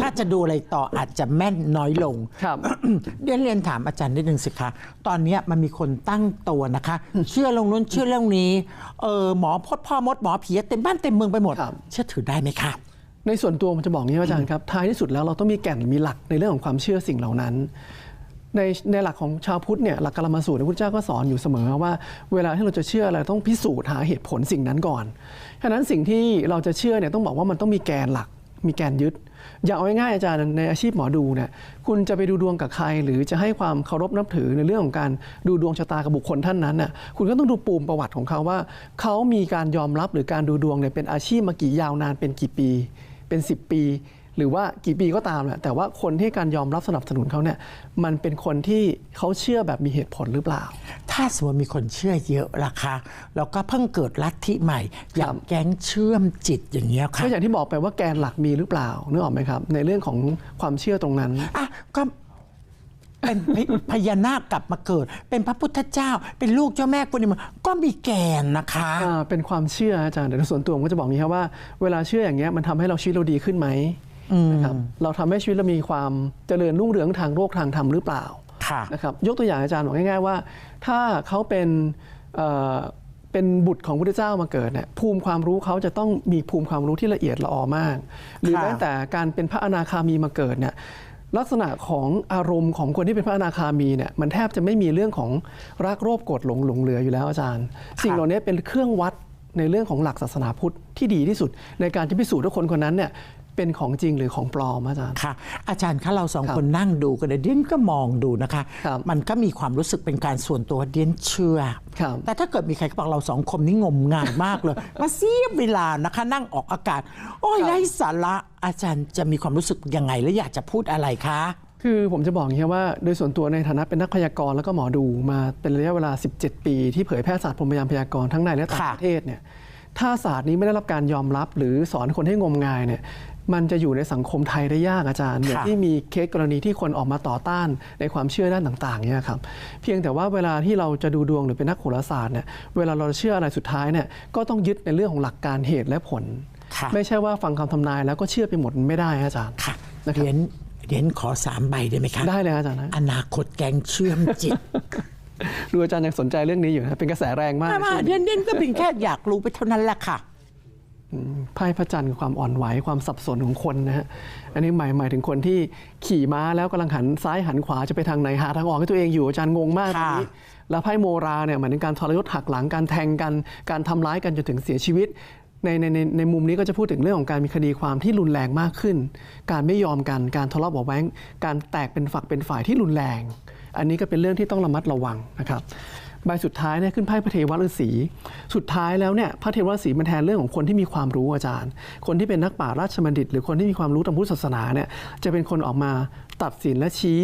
ถ้าจะดูอะไรต่ออาจจะแม่นน้อยลง ครับเรียนเรียนถามอาจารย์นิดนึงสิคะ ตอนเนี้ยมันมีคนตั้งตัวนะคะ เชื่อเรื่องนู้นเชื่อเรื่องนี้ เออหมอพดพ่อมดหมอผีเต็มบ้านเต็มเมืองไปหมด ครับ เชื่อถือได้ไหมคะ ในส่วนตัวผมจะบอกอย่างนี้ว่าอาจารย์ครับท้ายที่สุดแล้วเราต้องมีแก่นมีหลักในเรื่องของความเชื่อสิ่งเหล่านั้น ในในหลักของชาวพุทธเนี่ยหลักกรรมสูตรพระพุทธเจ้าก็สอนอยู่เสมอว่าเวลาที่เราจะเชื่ออะไรต้องพิสูจน์หาเหตุผลสิ่งนั้นก่อนฉะนั้นสิ่งที่เราจะเชื่อเนี่ยต้องบอกว่ามันต้องมีแกนหลัก มีแกนยึด อย่างเอาง่ายๆอาจารย์ในอาชีพหมอดูเนี่ยคุณจะไปดูดวงกับใคร หรือจะให้ความเคารพนับถือในเรื่องของการดูดวงชะตากับบุคคลท่านนั้นน่ะคุณก็ต้องดูปูมประวัติของเขาว่า เขามีการยอมรับหรือการดูดวงเนี่ยเป็นอาชีพมากี่ยาวนานเป็นกี่ปี เป็น 10 ปี หรือว่ากี่ปีก็ตามแหละแต่ว่าคนที่การยอมรับสนับสนุนเขาเนี่ยมันเป็นคนที่เขาเชื่อแบบมีเหตุผลหรือเปล่า ถ้าสมมติมีคนเชื่อเยอะล่ะคะแล้วก็เพิ่งเกิดลัทธิใหม่ อย่างแก๊งเชื่อมจิตอย่างเงี้ยค่ะก็อย่างที่บอกไปว่าแกนหลักมีหรือเปล่านึกออกไหมครับ ในเรื่องของความเชื่อตรงนั้นอะก็เป็นพพญานาคกลับมาเกิด เป็นพระพุทธเจ้า เป็นลูกเจ้าแม่กุณิมก็มีแกนนะคะอ่าเป็นความเชื่ออาจารย์แต่ในส่วนตัวผมก็จะบอกอย่างนี้ครับว่าเวลาเชื่ออย่างเงี้ยมันทำให้เราชีวิตเราดีขึ้นไหม นะครับเราทำให้ชีวิตเรามีความเจริญรุ่งเรืองทางโลกทางธรรมหรือเปล่าค่ะนะครับยกตัวอย่างอาจารย์บอกง่ายๆว่า ถ้าเขาเป็นเอ่อเป็นบุตรของพระพุทธเจ้ามาเกิดเนี่ยภูมิความรู้เขาจะต้องมีภูมิความรู้ที่ละเอียดละออมาก หรือค่ะแม้แต่การเป็นพระอนาคามีมาเกิดเนี่ยลักษณะของอารมณ์ของคนที่เป็นพระอนาคามีเนี่ยมันแทบจะไม่มีเรื่องของรักโลภโกรธหลงหลงเหลืออยู่แล้วอาจารย์ สิ่งเหล่านี้เป็นเครื่องวัดในเรื่องของหลักศาสนาพุทธที่ดีที่สุด ในการจะพิสูจน์ว่าคนคนนั้นเนี่ย เป็นของจริงหรือของปลอมอาจารย์ค่ะ อาจารย์คะเราสองครับคนนั่งดูกันเลยเดียนก็มองดูนะคะครับมันก็มีความรู้สึกเป็นการส่วนตัวเดียนเชื่อครับแต่ถ้าเกิดมีใครเขาบอกเราสองคนนี่งมงายมากเลย มาเสียเวลานะคะนั่งออกอากาศ โอ้ยไร้สาระอาจารย์จะมีความรู้สึกยังไง และอยากจะพูดอะไรคะคือผมจะบอกอย่างนี้ว่าโดยส่วนตัวในฐานะเป็นนักพยากรณ์แล้วก็หมอดูมาเป็นระยะเวลา 17 ปีที่เผยแพร่ศาสตร์พรหมยานพยากรณ์ทั้งในและต่างค่ะประเทศเนี่ยถ้าศาสตร์นี้ไม่ได้รับการยอมรับ หรือสอนคนให้งมงายเนี่ย มันจะอยู่ในสังคมไทยได้ยากอาจารย์อย่างที่มีเคสกรณีที่คนออกมาต่อต้านในความเชื่อด้านต่างๆเนี่ยครับเพียงแต่ว่าเวลาที่เราจะดูดวงหรือเป็นนักโหราศาสตร์เนี่ยเวลาเราเชื่ออะไรสุดท้ายเนี่ยก็ต้องยึดในเรื่องของหลักการเหตุและผลค่ะไม่ใช่ว่าฟังคำทำนายแล้วก็เชื่อไปหมดไม่ได้อาจารย์ค่ะนะครับเดียนเดียนขอสามใบได้ไหมคะได้เลยอาจารย์นะอนาคตแกงเชื่อมจิตดูอาจารย์ยังสนใจเรื่องนี้อยู่นะเป็นกระแสแรงมากมามาช่วงเดีนี้ยนเดียนก็เป็นแค่อยากรู้ไปเท่านั้นแหละค่ะ ไพ่พระจันทร์คือความอ่อนไหวความสับสนของคนนะฮะอันนี้หมายหมายถึงคนที่ขี่ม้าแล้วกำลังหันซ้ายหันขวาจะไปทางไหนหาทางออกให้ตัวเองอยู่อาจารย์งงมากตอนค่ะนี้แล้วไพ่โมราเนี่ยหมายถึงการทรยศหักหลังการแทงกัน การทำร้ายกันจนถึงเสียชีวิตในในในในมุมนี้ก็จะพูดถึงเรื่องของการมีคดีความที่รุนแรงมากขึ้น การไม่ยอมกันการทะเลาะเบาะแว้งการแตกเป็นฝักเป็นฝ่ายที่รุนแรง อันนี้ก็เป็นเรื่องที่ต้องระมัดระวังนะครับ ใบสุดท้ายเนี่ยขึ้นไพ่พระเทวฤาษีสุดท้ายแล้วเนี่ยพระเทวฤาษีมันแทนเรื่องของคนที่มีความรู้อาจารย์ คนที่เป็นนักปราราชบัณฑิต หรือคนที่มีความรู้ทางพุทธศาสนาเนี่ยจะเป็นคนออกมาตัดสินและชี้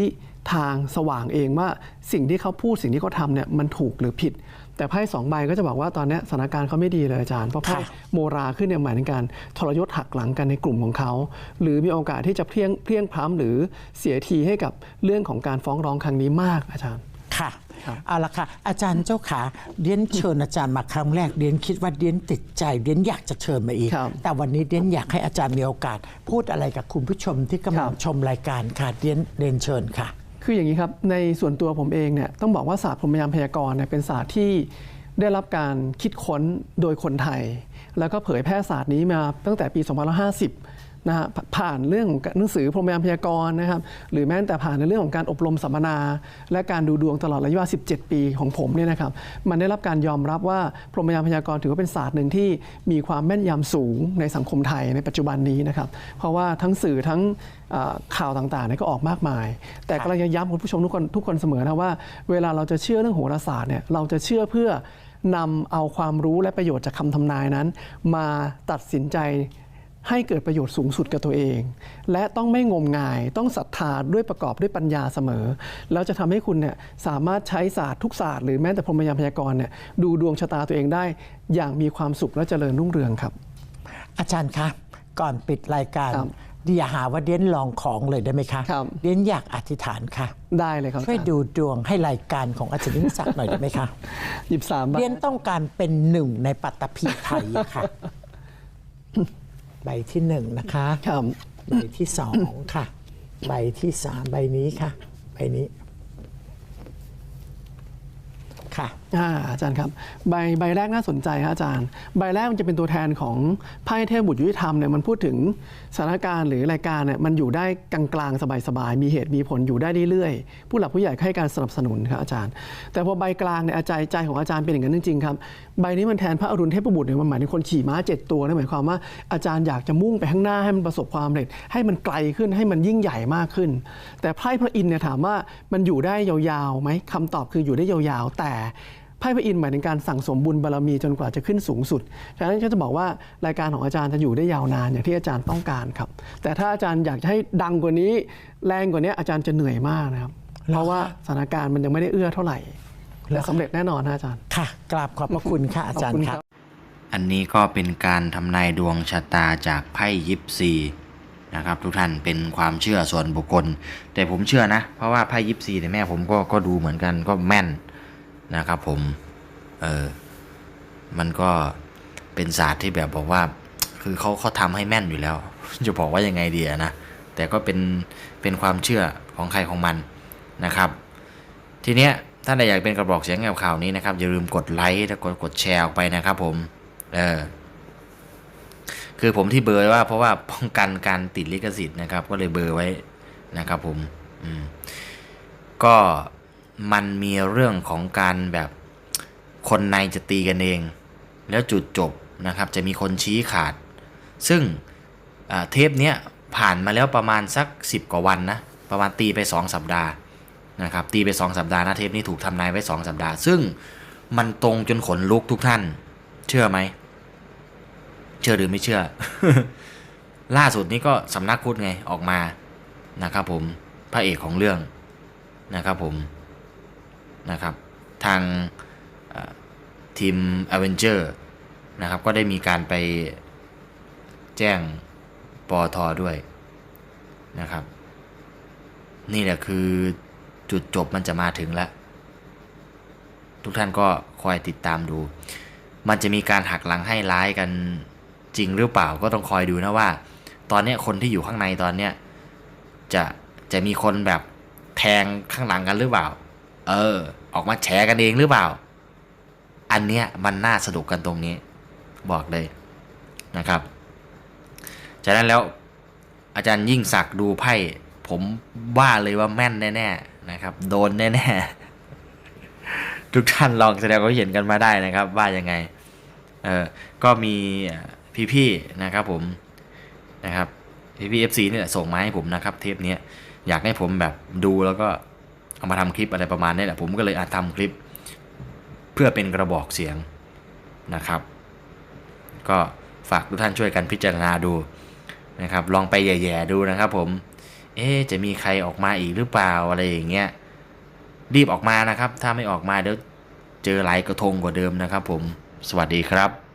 ทางสว่างเองว่าสิ่งที่เขาพูดสิ่งที่เขาทำเนี่ยมันถูกหรือผิด แต่ไพ่สองใบก็จะบอกว่าตอนนี้สถานการณ์เขาไม่ดีเลยอาจารย์เพราะไพ่โมราขึ้นเนี่ยหมายถึงการทรยศหักหลังกันในกลุ่มของเขา หรือมีโอกาสที่จะเพียงเพียงพล้ำหรือเสียทีให้กับเรื่องของการฟ้องร้องครั้งนี้มากอาจารย์ เอาละค่ะ อาจารย์เจ้าขาเดียนเชิญอาจารย์มาครั้งแรกเดียนคิดว่าเดียนติดใจเดียนอยากจะเชิญมาอีก ครับแต่วันนี้เดียนอยากให้อาจารย์มีโอกาส พูดอะไรกับคุณผู้ชมที่กำลังครับ ชมรายการค่ะเดียนเรียนเชิญค่ะ คืออย่างนี้ครับ ในส่วนตัวผมเองเนี่ยต้องบอกว่าศาสตร์พรหมยานพยากรณ์เนี่ยเป็นศาสตร์ที่ได้รับการคิดค้นโดยคนไทย แล้วก็เผยแพร่ศาสตร์นี้มาตั้งแต่ปี 2550 นะฮะผ่านเรื่องของหนังสือพรหมยานพยากรณ์นะครับหรือแม้แต่ผ่านในเรื่องของการอบรมสัมมนา และการดูดวงตลอดระยะเวลา17 ปีของผมเนี่ยนะครับมันได้รับการยอมรับว่าพรหมยานพยากรณ์ถือว่าเป็นศาสตร์หนึ่งที่มีความแม่นยำสูงในสังคมไทยในปัจจุบันนี้นะครับเพราะว่าทั้งสื่อทั้งข่าวต่างๆเนี่ยก็ออกมากมาย แต่กำลังย้ำคุณผู้ชมทุกคนทุกคนเสมอนะว่า เวลาเราจะเชื่อเรื่องโหราศาสตร์เนี่ยเราจะเชื่อเพื่อนำเอาความรู้และประโยชน์จากคำทำนายนั้น มาตัดสินใจ ให้เกิดประโยชน์สูงสุดกับตัวเอง และต้องไม่งมงายต้องศรัทธาด้วยประกอบด้วยปัญญาเสมอ แล้วจะทำให้คุณเนี่ยสามารถใช้ศาสตร์ทุกศาสตร์หรือแม้แต่พรหมยานพยากรณ์เนี่ยดูดวงชะตาตัวเองได้ อย่างมีความสุขและเจริญรุ่งเรืองครับ อาจารย์คะก่อนปิดรายการครับอย่าหาว่าเดียนลองของเลยได้ไหมคะครับเดียนอยากอธิษฐานค่ะ ได้เลยครับช่วยดูดวงให้รายการของอาจารย์ยิ่งศักดิ์หน่อยได้ไหมคะหยิบสามใบเดียนต้องการเป็นหนึ่งในปัตตภีไทยค่ะใบที่หนึ่งนะคะครับ ใบที่สองค่ะ ใบที่สามใบนี้ค่ะ ใบนี้ ค่ะอาจารย์ครับใบใบแรกน่าสนใจครับอาจารย์ ใบแรกมันจะเป็นตัวแทนของไพ่เทพบุตรยุติธรรมเนี่ยมันพูดถึงสถานการณ์หรือรายการเนี่ยมันอยู่ได้กลางๆสบายๆมีเหตุมีผลอยู่ได้เรื่อยๆ ผู้หลักผู้ใหญ่ให้การสนับสนุนครับอาจารย์ แต่พอใบกลางเนี่ยอาจารย์ใจของอาจารย์เป็นอย่างนั้นจริงๆครับใบนี้มันแทนพระอรุณเทพบุตรเนี่ยมันหมายถึงคนขี่ม้าเจ็ดตัวนั่นหมายความว่าอาจารย์อยากจะมุ่งไปข้างหน้าให้มันประสบความสำเร็จ ให้มันไกลขึ้นให้มันยิ่งใหญ่มากขึ้น แต่ไพ่พระอินทร์เนี่ยถามว่ามันอยู่ได้ยาวๆไหมคำตอบคืออยู่ได้ยาวๆแต่ไพ่พระอินทร์หมายถึงการสั่งสมบุญบารมีจนกว่าจะขึ้นสูงสุดฉะนั้นก็จะบอกว่ารายการของอาจารย์จะอยู่ได้ยาวนานอย่างที่อาจารย์ต้องการครับ แต่ถ้าอาจารย์อยากจะให้ดังกว่านี้ แรงกว่านี้อาจารย์จะเหนื่อยมากนะครับ เพราะว่าสถานการณ์มันยังไม่ได้เอื้อเท่าไหร่แต่สำเร็จแน่นอนนะอาจารย์ ค่ะ กราบขอบพระคุณค่ะอาจารขอบคุย์ณคครัรับบอันนี้ก็เป็นการทำนายดวงชะตาจากไพ่ยิปซีนะครับทุกท่านเป็นความเชื่อส่วนบุคคล แต่ผมเชื่อนะ เพราะว่าไพ่ยิปซีเนี่ยแม่ผมก็ก็ดูเหมือนกันก็แม่น นะครับผม เออ มันก็เป็นศาสตร์ที่แบบบอกว่า คือเขาเขาทำให้แม่นอยู่แล้ว จะบอกว่ายังไงดีนะ แต่ก็เป็น เป็นความเชื่อของใครของมันนะครับ ทีเนี้ยถ้าใครอยากเป็นกระบอกเสียงแนวข่าวนี้นะครับ อย่าลืมกดไลค์และกดกดแชร์ออกไปนะครับผม เออ คือผมที่เบอร์ไว้ว่าเพราะว่าป้องกันการติดลิขสิทธิ์นะครับ ก็เลยเบอร์ไว้นะครับผม อืม ก็ มันมีเรื่องของการแบบคนในจะตีกันเอง แล้วจุดจบนะครับจะมีคนชี้ขาด ซึ่งเทปเนี้ยผ่านมาแล้วประมาณสัก 10 กว่าวันนะประมาณตีไป 2 สัปดาห์นะครับตีไป 2 สัปดาห์นะเทปนี้ถูกทำนายไว้ 2 สัปดาห์ ซึ่งมันตรงจนขนลุกทุกท่าน เชื่อไหม เชื่อหรือไม่เชื่อ ล่าสุดนี้ก็สำนักพุทธไงออกมานะครับผมพระเอกของเรื่องนะครับผม นะครับ ทางเอ่อทีม a v e n g e r นะครับ ก็ได้มีการไปแจ้งปอทอด้วยนะครับ นี่แหละคือจุดจบมันจะมาถึงแล้ว ทุกท่านก็คอยติดตามดู มันจะมีการหักหลังให้ร้ายกันจริงหรือเปล่าก็ต้องคอยดูนะว่า ตอนนี้คนที่อยู่ข้างในตอนเนี้ยจะจะมีคนแบบแทงข้างหลังกันหรือเปล่า เออ ออกมาแฉกันเองหรือเปล่า อันเนี้ยมันน่าสนุกกันตรงนี้ บอกเลยนะครับจากนั้นแล้วอาจารย์ยิ่งศักดูไพ่ผมว่าเลยว่าแม่นแน่ๆนะครับ โดนแน่ๆ ทุกท่านลองแสดงความเห็นกันมาได้นะครับ ว่ายังไงเออก็มีพี่ๆนะครับผมนะครับพี่พี่เอฟซีเนี่ยส่งมาให้ผมนะครับ เทปนี้อยากให้ผมแบบดูแล้วก็ เอามาทำคลิปอะไรประมาณนี้แหละผมก็เลยอาจทำคลิป เพื่อเป็นกระบอกเสียงนะครับ ก็ฝากทุกท่านช่วยกันพิจารณาดูนะครับ ลองไปแย่ๆดูนะครับผม เอ๊จะมีใครออกมาอีกหรือเปล่าอะไรอย่างเงี้ยรีบออกมานะครับ ถ้าไม่ออกมาเดี๋ยวเจอหลายกระทงกว่าเดิมนะครับผม สวัสดีครับ